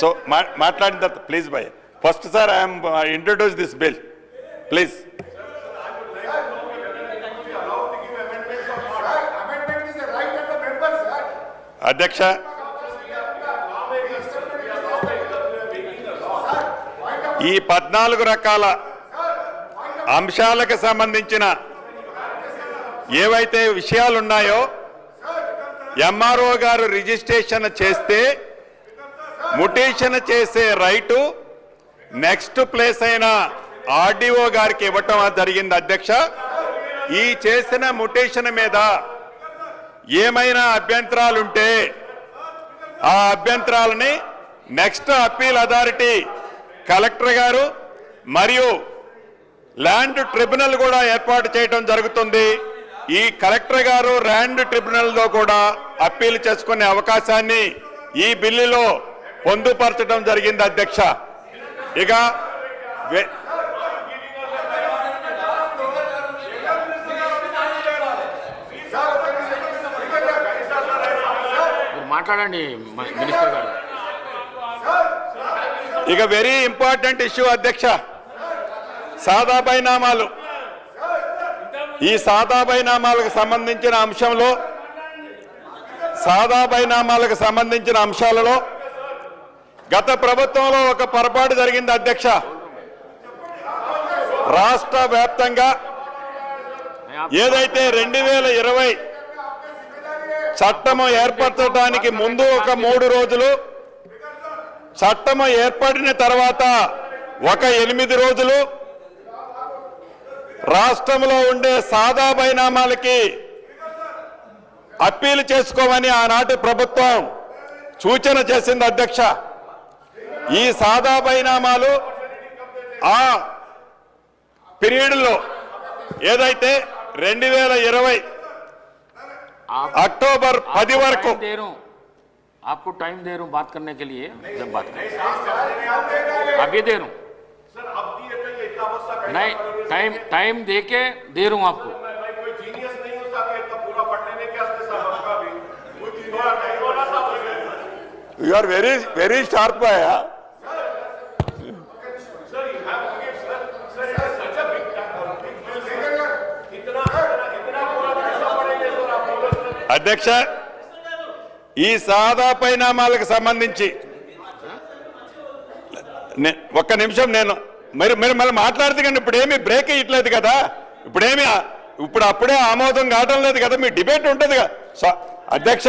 So మాట్లాడిన తర్వాత please bye first sir I'm introduce this bill please అధ్యక్ష ఈ పద్నాలుగు రకాల అంశాలకు సంబంధించిన ఏవైతే విషయాలు ఉన్నాయో ఎంఆర్ఓ గారు రిజిస్ట్రేషన్ చేస్తే ముటేషన్ చేసే రైటు నెక్స్ట్ ప్లేస్ అయిన ఆర్డీఓ గారికి ఇవ్వటం జరిగింది అధ్యక్ష. ఈ చేసిన ముటేషన్ మీద ఏమైనా అభ్యంతరాలుంటే ఆ అభ్యంతరాలని నెక్స్ట్ అప్పీల్ అథారిటీ కలెక్టర్ గారు మరియు ల్యాండ్ ట్రిబ్యునల్ కూడా ఏర్పాటు చేయడం జరుగుతుంది. ఈ కలెక్టర్ గారు ల్యాండ్ ట్రిబ్యునల్లో కూడా అప్పీల్ చేసుకునే అవకాశాన్ని ఈ బిల్లులో పొందుపరచడం జరిగింది అధ్యక్ష. ఇక మాట్లాడండి మినిస్టర్ గారు. ఇక వెరీ ఇంపార్టెంట్ ఇష్యూ అధ్యక్ష. సాదా బైనామాలు. ఈ సాదా బైనామాలకు సంబంధించిన అంశంలో సాదా బైనామాలకు సంబంధించిన అంశాలలో గత ప్రభుత్వంలో ఒక పొరపాటు జరిగింది అధ్యక్ష. రాష్ట్ర వ్యాప్తంగా ఏదైతే రెండు వేల ఇరవై చట్టము ఏర్పరచడానికి ముందు ఒక మూడు రోజులు చట్టము ఏర్పడిన తర్వాత ఒక ఎనిమిది రోజులు రాష్ట్రంలో ఉండే సాదా బైనామాలకి అప్పీలు చేసుకోమని ఆనాటి ప్రభుత్వం సూచన చేసింది అధ్యక్ష. ఈ సాదా బైనామాలు ఆ పీరియడ్లో ఏదైతే రెండు వేల ఇరవై आप అక్టోబర్ పది आपको వరకు टाइम दे रहा हूँ आपको टाइम दे रहा हूँ बात करने के लिए जब बात करें अभी दे रहा हूँ नहीं टाइम टाइम दे के दे रहा हूँ आपको कोई जीनियस नहीं हो सकता इतना అధ్యక్ష ఈ సాదా పరిణామాలకు సంబంధించి నే- ఒక్క నిమిషం నేను మరి మీరు మళ్ళీ మాట్లాడితే కానీ ఇప్పుడు ఏమి బ్రేక్ ఇయ్యట్లేదు కదా. ఇప్పుడేమి ఇప్పుడు అప్పుడే ఆమోదం కావడం లేదు కదా మీ డిబేట్ ఉంటుంది కదా. స- అధ్యక్ష